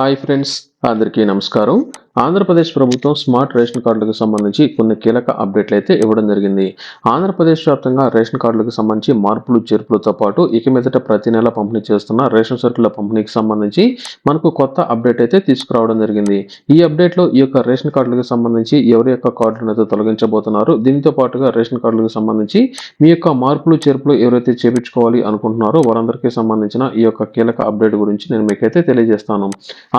hi friends. అందరికీ నమస్కారం. ఆంధ్రప్రదేశ్ ప్రభుత్వం స్మార్ట్ రేషన్ కార్డులకు సంబంధించి కొన్ని కీలక అప్డేట్లు అయితే ఇవ్వడం జరిగింది. ఆంధ్రప్రదేశ్ వ్యాప్తంగా రేషన్ కార్డులకు సంబంధించి మార్పులు చేర్పులతో పాటు ఇక మీదట ప్రతి నెల పంపిణీ చేస్తున్న రేషన్ సరుకుల పంపిణీకి సంబంధించి మనకు కొత్త అప్డేట్ అయితే తీసుకురావడం జరిగింది. ఈ అప్డేట్లో ఈ యొక్క రేషన్ కార్డులకు సంబంధించి ఎవరి యొక్క కార్డులను అయితే తొలగించబోతున్నారు దీనితో పాటుగా రేషన్ కార్డులకు సంబంధించి మీ యొక్క మార్పులు చేర్పులు ఎవరైతే చేపించుకోవాలి అనుకుంటున్నారో వారందరికీ సంబంధించిన ఈ యొక్క కీలక అప్డేట్ గురించి నేను మీకైతే తెలియజేస్తాను.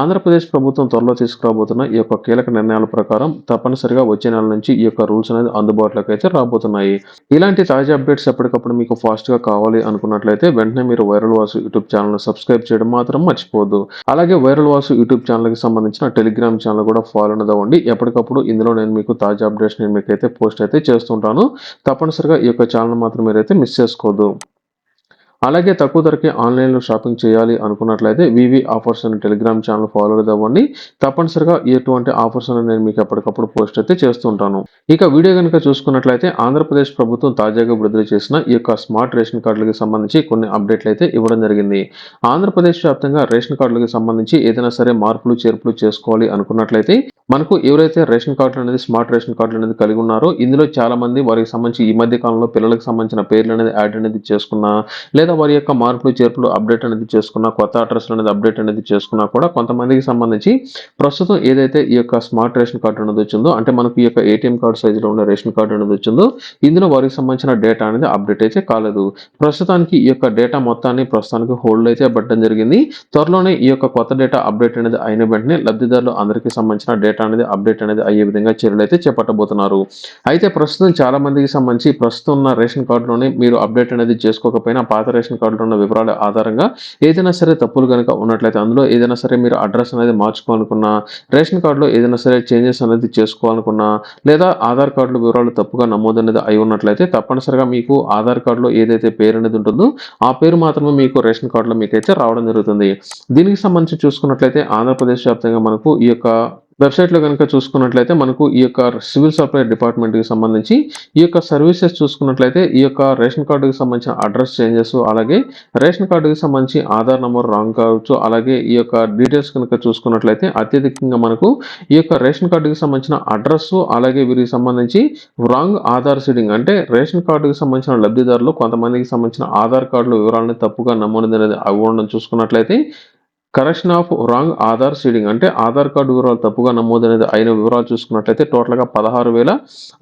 ఆంధ్రప్రదేశ్ ప్రభుత్వం త్వరలో తీసుకురాబోతున్న ఈ యొక్క కీలక నిర్ణయాల ప్రకారం తప్పనిసరిగా వచ్చే నెల నుంచి ఈ యొక్క రూల్స్ అనేది అందుబాటులోకి అయితే రాబోతున్నాయి. ఇలాంటి తాజా అప్డేట్స్ ఎప్పటికప్పుడు మీకు ఫాస్ట్గా కావాలి అనుకున్నట్లయితే వెంటనే మీరు viral Vasu YouTube channel subscribe చేయడం మాత్రం మర్చిపోవద్దు. అలాగే వైరల్ వాసు యూట్యూబ్ ఛానల్కి సంబంధించిన టెలిగ్రామ్ ఛానల్ కూడా ఫాలో అవ్వండి ఎప్పటికప్పుడు ఇందులో నేను మీకు తాజా అప్డేట్స్ నేను మీకైతే పోస్ట్ అయితే చేస్తుంటాను. తప్పనిసరిగా ఈ యొక్క ఛానల్ మాత్రం మీరైతే మిస్ చేసుకోవద్దు. అలాగే తక్కువ ధరకి ఆన్లైన్లో షాపింగ్ చేయాలి అనుకున్నట్లయితే వివి ఆఫర్స్ అనే టెలిగ్రామ్ ఛానల్ ఫాలో అవ్వండి తప్పనిసరిగా ఎటువంటి ఆఫర్స్ అనేది నేను మీకు ఎప్పటికప్పుడు పోస్ట్ అయితే చేస్తుంటాను ఇక వీడియో కనుక చూసుకున్నట్లయితే ఆంధ్రప్రదేశ్ ప్రభుత్వం తాజాగా విడుదల చేసిన ఈ యొక్క స్మార్ట్ రేషన్ కార్డులకు సంబంధించి కొన్ని అప్డేట్లు అయితే ఇవ్వడం జరిగింది. ఆంధ్రప్రదేశ్ వ్యాప్తంగా రేషన్ కార్డులకు సంబంధించి ఏదైనా సరే మార్పులు చేర్పులు చేసుకోవాలి అనుకున్నట్లయితే మనకు ఎవరైతే రేషన్ కార్డులు అనేది స్మార్ట్ రేషన్ కార్డులు అనేది కలిగి ఉన్నారో ఇందులో చాలా మంది వారికి సంబంధించి ఈ మధ్య కాలంలో పిల్లలకు సంబంధించిన పేర్లు అనేది యాడ్ అనేది చేసుకున్నా లేదా వారి యొక్క మార్పులు చేర్పులు అప్డేట్ అనేది చేసుకున్న కొత్త అడ్రస్ అనేది అప్డేట్ అనేది చేసుకున్నా కూడా కొంతమందికి సంబంధించి ప్రస్తుతం ఏదైతే ఈ యొక్క స్మార్ట్ రేషన్ కార్డు అనేది వచ్చిందో అంటే మనకు ఈ యొక్క ఏటీఎం కార్డు సైజులో ఉన్న రేషన్ కార్డు అనేది వచ్చిందో ఇందులో వారికి సంబంధించిన డేటా అనేది అప్డేట్ అయితే కాలేదు. ప్రస్తుతానికి ఈ యొక్క డేటా మొత్తాన్ని ప్రస్తుతానికి హోల్డ్ అయితే పెట్టడం జరిగింది. త్వరలోనే ఈ యొక్క కొత్త డేటా అప్డేట్ అనేది అయిన వెంటనే లబ్ధిదారులు అందరికీ సంబంధించిన డేటా అనేది అప్డేట్ అనేది అయ్యే విధంగా చర్యలు అయితే చేపట్టబోతున్నారు. అయితే ప్రస్తుతం చాలా మందికి సంబంధించి ప్రస్తుతం ఉన్న రేషన్ కార్డులోనే మీరు అప్డేట్ అనేది చేసుకోకపోయినా పాత రేషన్ కార్డులో ఉన్న వివరాల ఆధారంగా ఏదైనా సరే తప్పులు కనుక ఉన్నట్లయితే అందులో ఏదైనా సరే మీరు అడ్రస్ అనేది మార్చుకోవాలనుకున్నా రేషన్ కార్డులో ఏదైనా సరే చేంజెస్ అనేది చేసుకోవాలనుకున్నా లేదా ఆధార్ కార్డులో వివరాలు తప్పుగా నమోదు అనేది అయి ఉన్నట్లయితే తప్పనిసరిగా మీకు ఆధార్ కార్డులో ఏదైతే పేరు అనేది ఉంటుందో ఆ పేరు మాత్రమే మీకు రేషన్ కార్డులో మీకైతే రావడం జరుగుతుంది. దీనికి సంబంధించి చూసుకున్నట్లయితే ఆంధ్రప్రదేశ్ వ్యాప్తంగా మనకు ఈ యొక్క వెబ్సైట్లో కనుక చూసుకున్నట్లయితే మనకు ఈ యొక్క సివిల్ సప్లై డిపార్ట్మెంట్కి సంబంధించి ఈ యొక్క సర్వీసెస్ చూసుకున్నట్లయితే ఈ యొక్క రేషన్ కార్డుకి సంబంధించిన అడ్రస్ చేంజెస్ అలాగే రేషన్ కార్డుకి సంబంధించి ఆధార్ నెంబర్ రాంగ్ కావచ్చు అలాగే ఈ యొక్క డీటెయిల్స్ కనుక చూసుకున్నట్లయితే అత్యధికంగా మనకు ఈ యొక్క రేషన్ కార్డుకి సంబంధించిన అడ్రస్ అలాగే వీరికి సంబంధించి రాంగ్ ఆధార్ సీడింగ్ అంటే రేషన్ కార్డుకి సంబంధించిన లబ్ధిదారులు కొంతమందికి సంబంధించిన ఆధార్ కార్డుల వివరాలను తప్పుగా నమోదు అనేది అవ్వడం చూసుకున్నట్లయితే correction of wrong Aadhaar seeding అంటే ఆధార్ కార్డు వివరాలు తప్పుగా నమోదు అనేది అయిన వివరాలు చూసుకున్నట్లయితే టోటల్గా పదహారు వేల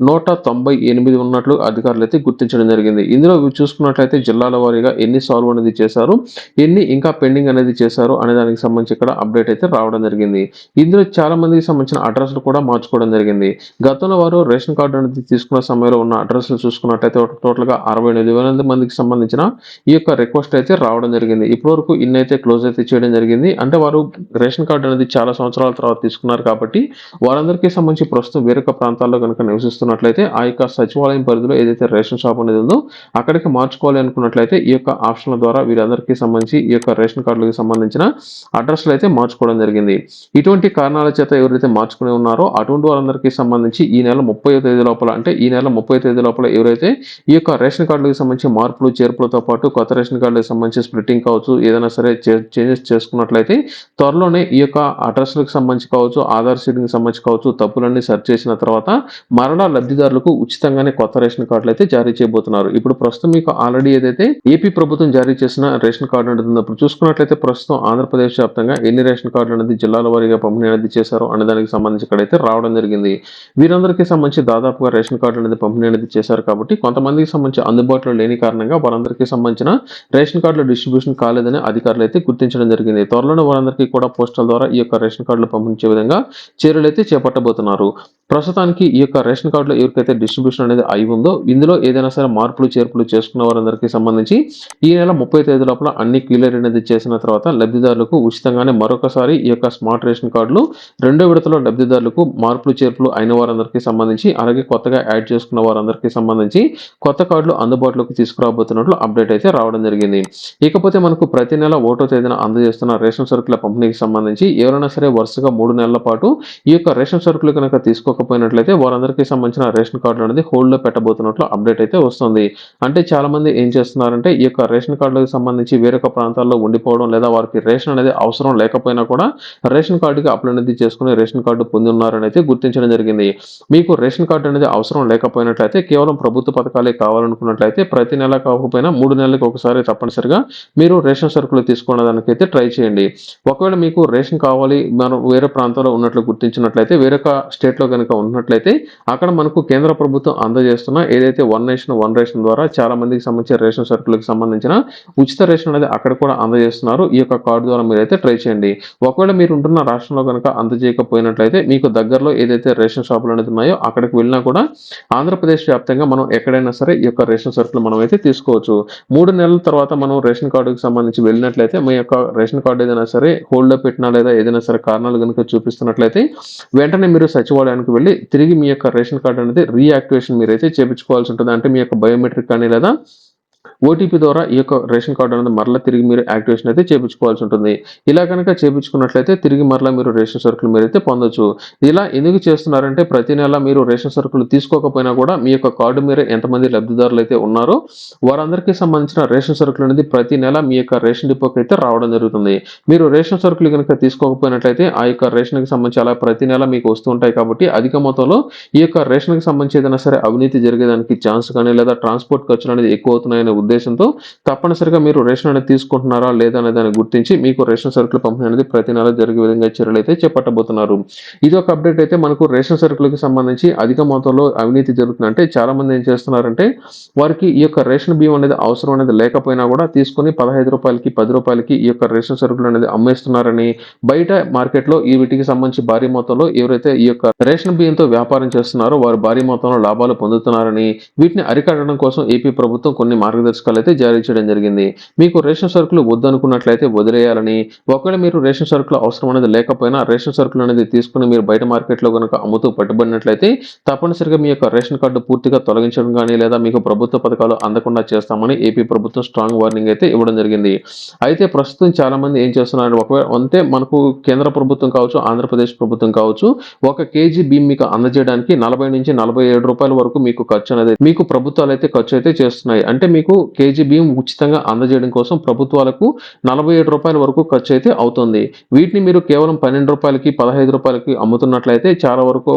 నూట తొంభై ఎనిమిది ఉన్నట్లు అధికారులు అయితే గుర్తించడం జరిగింది. ఇందులో చూసుకున్నట్లయితే జిల్లాల వారీగా ఎన్ని సాల్వ్ అనేది చేశారు ఎన్ని ఇంకా పెండింగ్ అనేది చేశారు అనే దానికి సంబంధించి ఇక్కడ అప్డేట్ అయితే రావడం జరిగింది. ఇందులో చాలా మందికి సంబంధించిన అడ్రస్లు కూడా మార్చుకోవడం జరిగింది. గతంలో వారు రేషన్ కార్డు అనేది తీసుకున్న సమయంలో ఉన్న అడ్రస్లు చూసుకున్నట్లయితే టోటల్గా అరవై ఎనిమిది వేల మందికి సంబంధించిన ఈ యొక్క రిక్వెస్ట్ అయితే రావడం జరిగింది. ఇప్పటివరకు ఇన్నైతే అయితే క్లోజ్ అయితే చేయడం జరిగింది. అంటే వారు రేషన్ కార్డు అనేది చాలా సంవత్సరాల తర్వాత తీసుకున్నారు కాబట్టి వారందరికీ సంబంధించి ప్రస్తుతం వేరొక ప్రాంతాల్లో కనుక నివసిస్తున్నట్లయితే ఆ యొక్క సచివాలయం పరిధిలో ఏదైతే రేషన్ షాప్ అనేది ఉందో అక్కడికి మార్చుకోవాలి అనుకున్నట్లయితే ఈ యొక్క ఆప్షన్ల ద్వారా వీరందరికీ సంబంధించి ఈ యొక్క రేషన్ కార్డులకు సంబంధించిన అడ్రస్లు అయితే మార్చుకోవడం జరిగింది. ఇటువంటి కారణాల చేత ఎవరైతే మార్చుకుని ఉన్నారో అటువంటి వారందరికీ సంబంధించి ఈ నెల ముప్పై తేదీ లోపల అంటే ఈ నెల ముప్పై తేదీ లోపల ఎవరైతే ఈ యొక్క రేషన్ కార్డులకు సంబంధించి మార్పులు చేర్పులతో పాటు కొత్త రేషన్ కార్డులకు సంబంధించి స్ప్లిట్టింగ్ కావచ్చు ఏదైనా సరే చేంజెస్ చేసుకున్నట్లయితే త్వరలోనే ఈ యొక్క అడ్రస్లకు సంబంధించి కావచ్చు ఆధార్ సీడింగ్ సంబంధించి కావచ్చు తప్పులన్నీ సెర్చ్ చేసిన తర్వాత మరలా లబ్ధిదారులకు ఉచితంగానే కొత్త రేషన్ కార్డులు అయితే జారీ చేయబోతున్నారు. ఇప్పుడు ప్రస్తుతం మీకు ఆల్రెడీ ఏదైతే ఏపీ ప్రభుత్వం జారీ చేసిన రేషన్ కార్డు అనేది ఇప్పుడు చూసుకున్నట్లయితే ప్రస్తుతం ఆంధ్రప్రదేశ్ వ్యాప్తంగా ఎన్ని రేషన్ కార్డులు అనేది జిల్లాల వారీగా పంపిణీ అనేది చేశారో అనే దానికి సంబంధించి ఇక్కడైతే రావడం జరిగింది. వీరందరికీ సంబంధించి దాదాపుగా రేషన్ కార్డు అనేది పంపిణీ అనేది చేశారు కాబట్టి కొంతమందికి సంబంధించి అందుబాటులో లేని కారణంగా వారందరికీ సంబంధించిన రేషన్ కార్డుల డిస్ట్రిబ్యూషన్ కాలేదని అధికారులు అయితే గుర్తించడం జరిగింది. త్వరలోనే వారందరికీ కూడా పోస్టల్ ద్వారా ఈ యొక్క రేషన్ కార్డులు పంపించే విధంగా చర్యలు అయితే చేపట్టబోతున్నారు. ప్రస్తుతానికి ఈ యొక్క రేషన్ కార్డులో ఎవరికైతే డిస్ట్రిబ్యూషన్ అనేది అయి ఉందో ఇందులో ఏదైనా సరే మార్పులు చేర్పులు చేసుకున్న వారందరికీ సంబంధించి ఈ నెల ముప్పై తేదీ లోపల అన్ని క్లియర్ అనేది చేసిన తర్వాత లబ్ధిదారులకు ఉచితంగానే మరొకసారి ఈ యొక్క స్మార్ట్ రేషన్ కార్డులు రెండో విడతలో లబ్ధిదారులకు మార్పులు చేర్పులు అయిన వారందరికీ సంబంధించి అలాగే కొత్తగా యాడ్ చేసుకున్న వారందరికీ సంబంధించి కొత్త కార్డులు అందుబాటులోకి తీసుకురాబోతున్నట్లు అప్డేట్ అయితే రావడం జరిగింది. ఇకపోతే మనకు ప్రతి నెల ఓటో తేదీన అందజేస్తున్న రేషన్ సరుకుల పంపిణీకి సంబంధించి ఎవరైనా సరే వరుసగా మూడు నెలల పాటు ఈ యొక్క రేషన్ సరుకులు కనుక తీసుకోకపోయినట్లయితే వారందరికీ సంబంధించిన రేషన్ కార్డులు అనేది హోల్డ్లో పెట్టబోతున్నట్లు అప్డేట్ అయితే వస్తుంది. అంటే చాలా మంది ఏం చేస్తున్నారంటే ఈ యొక్క రేషన్ కార్డులకు సంబంధించి వేరొక ప్రాంతాల్లో ఉండిపోవడం లేదా వారికి రేషన్ అనేది అవసరం లేకపోయినా కూడా రేషన్ కార్డుకి అప్లై అనేది చేసుకుని రేషన్ కార్డు పొంది ఉన్నారని అయితే గుర్తించడం జరిగింది. మీకు రేషన్ కార్డు అనేది అవసరం లేకపోయినట్లయితే కేవలం ప్రభుత్వ పథకాలే కావాలనుకున్నట్లయితే ప్రతి నెల కాకపోయినా మూడు నెలలకు ఒకసారి తప్పనిసరిగా మీరు రేషన్ సరుకులు తీసుకున్న దానికైతే ట్రై చేయండి. ఒకవేళ మీకు రేషన్ కావాలి మనం వేరే ప్రాంతంలో ఉన్నట్లు గుర్తించినట్లయితే వేరొక స్టేట్లో కనుక ఉన్నట్లయితే అక్కడ మనకు కేంద్ర ప్రభుత్వం అందజేస్తున్న ఏదైతే వన్ నేషన్ వన్ రేషన్ ద్వారా చాలా మందికి సంబంధించిన రేషన్ సరుకులకు సంబంధించిన ఉచిత రేషన్ అనేది అక్కడ కూడా అందజేస్తున్నారు. ఈ యొక్క కార్డు ద్వారా మీరైతే ట్రై చేయండి. ఒకవేళ మీరు ఉంటున్న రాష్ట్రంలో కనుక అందజేయకపోయినట్లయితే మీకు దగ్గరలో ఏదైతే రేషన్ షాపులు అనేది ఉన్నాయో అక్కడికి వెళ్ళినా కూడా ఆంధ్రప్రదేశ్ వ్యాప్తంగా మనం ఎక్కడైనా సరే ఈ యొక్క రేషన్ సరుకులు మనం అయితే తీసుకోవచ్చు. మూడు నెలల తర్వాత మనం రేషన్ కార్డుకి సంబంధించి వెళ్ళినట్లయితే మీ యొక్క రేషన్ కార్డు ఏదైనా సరే హోల్డ్లో పెట్టినా లేదా ఏదైనా సరే కారణాలు కనుక చూపిస్తున్నట్లయితే వెంటనే మీరు సచివాలయానికి వెళ్ళి తిరిగి మీ యొక్క రేషన్ కార్డు అనేది రీయాక్టివేషన్ మీరైతే చేపించుకోవాల్సి ఉంటుంది. అంటే మీ యొక్క బయోమెట్రిక్ కానీ లేదా ఓటీపీ ద్వారా ఈ యొక్క రేషన్ కార్డు అనేది మరలా తిరిగి మీరు యాక్టివేషన్ అయితే చేయించుకోవాల్సి ఉంటుంది. ఇలా కనుక చేయించుకున్నట్లయితే తిరిగి మరలా మీరు రేషన్ సరుకులు మీరైతే పొందొచ్చు. ఇలా ఎందుకు చేస్తున్నారంటే ప్రతి నెల మీరు రేషన్ సరుకులు తీసుకోకపోయినా కూడా మీ యొక్క కార్డు మీద ఎంతమంది లబ్ధిదారులు అయితే ఉన్నారో వారందరికీ సంబంధించిన రేషన్ సరుకులు అనేది ప్రతి నెల మీ యొక్క రేషన్ డిపోకి అయితే రావడం జరుగుతుంది. మీరు రేషన్ సరుకులు కనుక తీసుకోకపోయినట్లయితే ఆ యొక్క రేషన్కి సంబంధించి అలా ప్రతి నెల మీకు వస్తూ ఉంటాయి కాబట్టి అధిక మొత్తంలో ఈ యొక్క రేషన్కి సంబంధించి ఏదైనా సరే అవినీతి జరిగేదానికి ఛాన్స్ కానీ లేదా ట్రాన్స్పోర్ట్ ఖర్చులు అనేది ఎక్కువ అవుతున్నాయనే ఉద్దేశంతో తప్పనిసరిగా మీరు రేషన్ అనేది తీసుకుంటున్నారా లేదా అనే దాన్ని గుర్తించి మీకు రేషన్ సరుకులు పంపిణీ అనేది ప్రతి నెల జరిగే విధంగా చర్యలు అయితే చేపట్టబోతున్నారు. ఇది ఒక అప్డేట్ అయితే మనకు రేషన్ సరుకులకు సంబంధించి అధిక మొత్తంలో అవినీతి జరుగుతుందంటే చాలా మంది ఏం చేస్తున్నారంటే వారికి ఈ యొక్క రేషన్ బియ్యం అనేది అవసరం అనేది లేకపోయినా కూడా తీసుకొని పదహైదు రూపాయలకి పది రూపాయలకి ఈ యొక్క రేషన్ సరుకులు అనేది అమ్మేస్తున్నారని బయట మార్కెట్లో ఈ వీటికి సంబంధించి భారీ మొత్తంలో ఎవరైతే ఈ యొక్క రేషన్ బియ్యంతో వ్యాపారం చేస్తున్నారో వారు భారీ మొత్తంలో లాభాలు పొందుతున్నారని వీటిని అరికట్టడం కోసం ఏపీ ప్రభుత్వం కొన్ని మార్గదర్శకాలు అయితే జారీ చేయడం జరిగింది. మీకు రేషన్ సరుకులు వద్దనుకున్నట్లయితే వదిలేయాలని ఒకవేళ మీరు రేషన్ సరుకులు అవసరం అనేది లేకపోయినా రేషన్ సరుకులు అనేది తీసుకుని మీరు బయట మార్కెట్లో కనుక అమ్ముతూ పట్టుబడినట్లయితే తప్పనిసరిగా మీ యొక్క రేషన్ కార్డు పూర్తిగా తొలగించడం కానీ లేదా మీకు ప్రభుత్వ పథకాలు అందకుండా చేస్తామని ఏపీ ప్రభుత్వం స్ట్రాంగ్ వార్నింగ్ అయితే ఇవ్వడం జరిగింది. అయితే ప్రస్తుతం చాలా మంది ఏం చేస్తున్నారు ఒకవేళ అంటే మనకు కేంద్ర ప్రభుత్వం కావచ్చు ఆంధ్రప్రదేశ్ ప్రభుత్వం కావచ్చు ఒక కేజీ బియ్యం మీకు అందజేయడానికి నలభై నుంచి నలభై ఏడు రూపాయల వరకు మీకు ఖర్చు అనేది మీకు ప్రభుత్వాలు అయితే ఖర్చు అయితే చేస్తున్నాయి. అంటే మీకు కేజీ బియ్యం ఉచితంగా అందజేయడం కోసం ప్రభుత్వాలకు నలభై ఏడు రూపాయల వరకు ఖర్చు అయితే అవుతుంది. వీటిని మీరు కేవలం పన్నెండు రూపాయలకి పదహైదు రూపాయలకి అమ్ముతున్నట్లయితే చాలా వరకు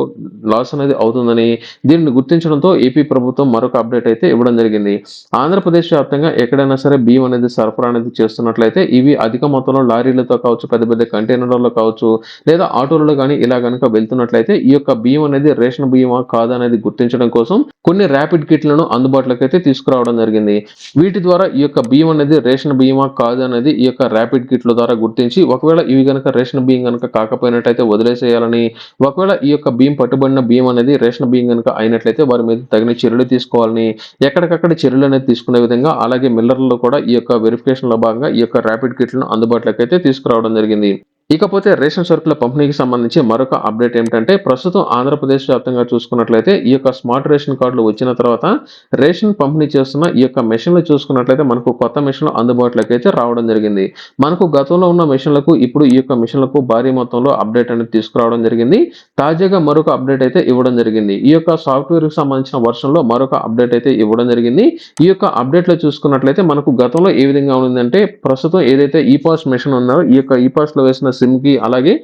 లాస్ అనేది అవుతుందని దీనిని గుర్తించడంతో ఏపీ ప్రభుత్వం మరొక అప్డేట్ అయితే ఇవ్వడం జరిగింది. ఆంధ్రప్రదేశ్ వ్యాప్తంగా ఎక్కడైనా సరే బియ్యం అనేది సరఫరా అనేది చేస్తున్నట్లయితే ఇవి అధిక మొత్తంలో లారీలతో కావచ్చు పెద్ద పెద్ద కంటైనర్లలో కావచ్చు లేదా ఆటోలలో కానీ ఇలా కనుక వెళ్తున్నట్లయితే ఈ యొక్క బియ్యం అనేది రేషన్ బియ్యమా కాదా అనేది గుర్తించడం కోసం కొన్ని ర్యాపిడ్ కిట్లను అందుబాటులోకి అయితే తీసుకురావడం జరిగింది. వీటి ద్వారా ఈ యొక్క బియ్యం అనేది రేషన్ బియ్యమా కాదు అనేది ఈ యొక్క ర్యాపిడ్ కిట్ల ద్వారా గుర్తించి ఒకవేళ ఇవి కనుక రేషన్ బియ్యం కనుక కాకపోయినట్లయితే వదిలేసేయాలని ఒకవేళ ఈ యొక్క బియ్యం పట్టుబడిన బియ్యం అనేది రేషన్ బియ్యం కనుక అయినట్లయితే వారి మీద తగిన చర్యలు తీసుకోవాలని ఎక్కడికక్కడ చర్యలు అనేది తీసుకునే విధంగా అలాగే మిల్లర్లలో కూడా ఈ యొక్క వెరిఫికేషన్లో భాగంగా ఈ యొక్క ర్యాపిడ్ కిట్లను అందుబాటులోకి అయితే తీసుకురావడం జరిగింది. ఇకపోతే రేషన్ సరుకుల పంపిణీకి సంబంధించి మరొక అప్డేట్ ఏమిటంటే ప్రస్తుతం ఆంధ్రప్రదేశ్ వ్యాప్తంగా చూసుకున్నట్లయితే ఈ యొక్క స్మార్ట్ రేషన్ కార్డులు వచ్చిన తర్వాత రేషన్ పంపిణీ చేస్తున్న ఈ యొక్క మెషిన్లు చూసుకున్నట్లయితే మనకు కొత్త మెషిన్లు అందుబాటులోకి అయితే రావడం జరిగింది. మనకు గతంలో ఉన్న మెషిన్లకు ఇప్పుడు ఈ యొక్క మెషిన్లకు భారీ మొత్తంలో అప్డేట్ అనేది తీసుకురావడం జరిగింది. తాజాగా మరొక అప్డేట్ అయితే ఇవ్వడం జరిగింది. ఈ యొక్క సాఫ్ట్వేర్కి సంబంధించిన వర్షన్లో మరొక అప్డేట్ అయితే ఇవ్వడం జరిగింది. ఈ యొక్క అప్డేట్లో చూసుకున్నట్లయితే మనకు గతంలో ఏ విధంగా ఉందంటే ప్రస్తుతం ఏదైతే ఈ పాస్ మెషిన్ ఉన్నారో ఈ యొక్క ఈ పాస్లో వేసిన సిమ్కి అలాగే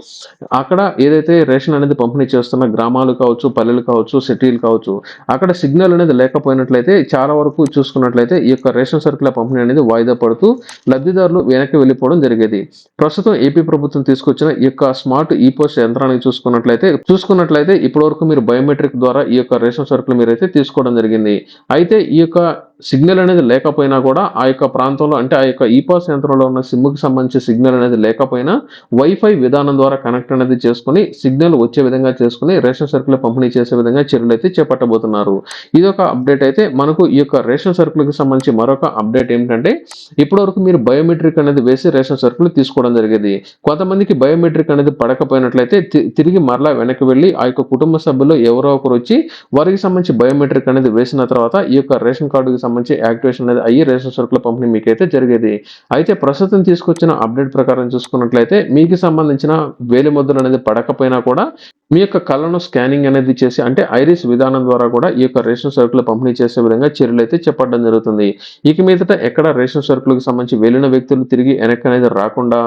అక్కడ ఏదైతే రేషన్ అనేది పంపిణీ చేస్తున్న గ్రామాలు కావచ్చు పల్లెలు కావచ్చు సిటీలు కావచ్చు అక్కడ సిగ్నల్ అనేది లేకపోయినట్లయితే చాలా వరకు చూసుకున్నట్లయితే ఈ యొక్క రేషన్ సరుకుల పంపిణీ అనేది వాయిదా పడుతూ లబ్ధిదారులు వెనక్కి వెళ్ళిపోవడం జరిగేది. ప్రస్తుతం ఏపీ ప్రభుత్వం తీసుకొచ్చిన ఈ యొక్క స్మార్ట్ ఈ పోస్ట్ యంత్రాన్ని చూసుకున్నట్లయితే చూసుకున్నట్లయితే ఇప్పటి వరకు మీరు బయోమెట్రిక్ ద్వారా ఈ యొక్క రేషన్ సరుకులు మీరైతే తీసుకోవడం జరిగింది. అయితే ఈ యొక్క సిగ్నల్ అనేది లేకపోయినా కూడా ఆ యొక్క ప్రాంతంలో అంటే ఆ యొక్క ఈపాస్ యంత్రంలో ఉన్న సిమ్కి సంబంధించి సిగ్నల్ అనేది లేకపోయినా వైఫై విధానం ద్వారా కనెక్ట్ అనేది చేసుకుని సిగ్నల్ వచ్చే విధంగా చేసుకుని రేషన్ సరుకులు పంపిణీ చేసే విధంగా చర్యలు అయితే చేపట్టబోతున్నారు. ఇది ఒక అప్డేట్ అయితే మనకు ఈ యొక్క రేషన్ సరుకులకు సంబంధించి మరొక అప్డేట్ ఏంటంటే ఇప్పటివరకు మీరు బయోమెట్రిక్ అనేది వేసి రేషన్ సరుకులు తీసుకోవడం జరిగేది. కొంతమందికి బయోమెట్రిక్ అనేది పడకపోయినట్లయితే తి- తిరిగి మరలా వెనక్కి వెళ్ళి ఆ యొక్క కుటుంబ సభ్యులు ఎవరో ఒకరు వచ్చి వారికి సంబంధించి బయోమెట్రిక్ అనేది వేసిన తర్వాత ఈ యొక్క రేషన్ కార్డుకి సంబంధించి యాక్టివేషన్ అనేది అయ్యి రేషన్ సరుకుల పంపిణీ మీకైతే జరిగేది. అయితే ప్రస్తుతం తీసుకొచ్చిన అప్డేట్ ప్రకారం చూసుకున్నట్లయితే మీకు సంబంధించిన వేలి ముద్రలు అనేది పడకపోయినా కూడా మీ యొక్క కళ్ళను స్కానింగ్ అనేది చేసి అంటే ఐరిస్ విధానం ద్వారా కూడా ఈ యొక్క రేషన్ సరుకులు పంపిణీ చేసే విధంగా చర్యలు అయితే చెప్పడం జరుగుతుంది. ఇక మీదట ఎక్కడ రేషన్ సరుకులకు సంబంధించి వెళ్ళిన వ్యక్తులు తిరిగి వెనక్కి అనేది రాకుండా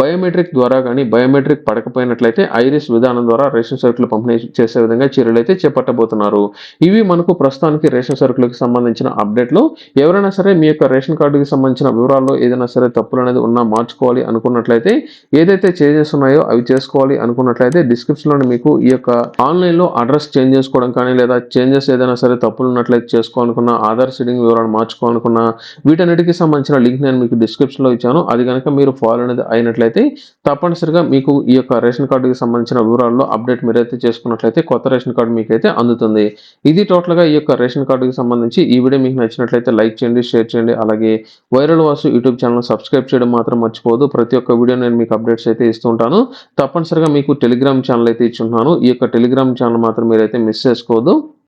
బయోమెట్రిక్ ద్వారా కానీ బయోమెట్రిక్ పడకపోయినట్లయితే ఐరిస్ విధానం ద్వారా రేషన్ సరుకులు పంపిణీ చేసే విధంగా చర్యలు అయితే చేపట్టబోతున్నారు. ఇవి మనకు ప్రస్తుతానికి రేషన్ సరుకులకు సంబంధించిన అప్డేట్ అప్డేట్లు ఎవరైనా సరే మీ యొక్క రేషన్ కార్డుకి సంబంధించిన వివరాల్లో ఏదైనా సరే తప్పులు అనేది ఉన్నా మార్చుకోవాలి అనుకున్నట్లయితే ఏదైతే చేంజెస్ ఉన్నాయో అవి చేసుకోవాలి అనుకున్నట్లయితే డిస్క్రిప్షన్లో మీకు ఈ యొక్క ఆన్లైన్లో అడ్రస్ చేంజ్ చేసుకోవడం కానీ లేదా చేంజెస్ ఏదైనా సరే తప్పులు ఉన్నట్లయితే చేసుకోవాలనుకున్నా ఆధార్ సీడింగ్ వివరాలు మార్చుకోవాలనుకున్నా వీటన్నిటికి సంబంధించిన లింక్ నేను మీకు డిస్క్రిప్షన్లో ఇచ్చాను. అది కనుక మీరు ఫాలో అనేది అయినట్లయితే తప్పనిసరిగా మీకు ఈ యొక్క రేషన్ కార్డుకి సంబంధించిన వివరాల్లో అప్డేట్ మీరైతే చేసుకున్నట్లయితే కొత్త రేషన్ కార్డు మీకైతే అందుతుంది. ఇది టోటల్గా ఈ యొక్క రేషన్ కార్డుకి సంబంధించి ఈ వీడియో మీకు నచ్చినట్లయితే లైక్ చేయండి షేర్ చేయండి. అలాగే viral Vasu YouTube channel subscribe చేయడం మాత్రం మర్చిపోదు ప్రతి ఒక్క వీడియో నేను మీకు అప్డేట్స్ అయితే ఇస్తుంటాను తప్పనిసరిగా మీకు టెలిగ్రామ్ ఛానల్ అయితే ఇచ్చుంటున్నాను ఈ యొక్క టెలిగ్రామ్ ఛానల్ మాత్రం మీరైతే మిస్ చేసుకోవద్దు.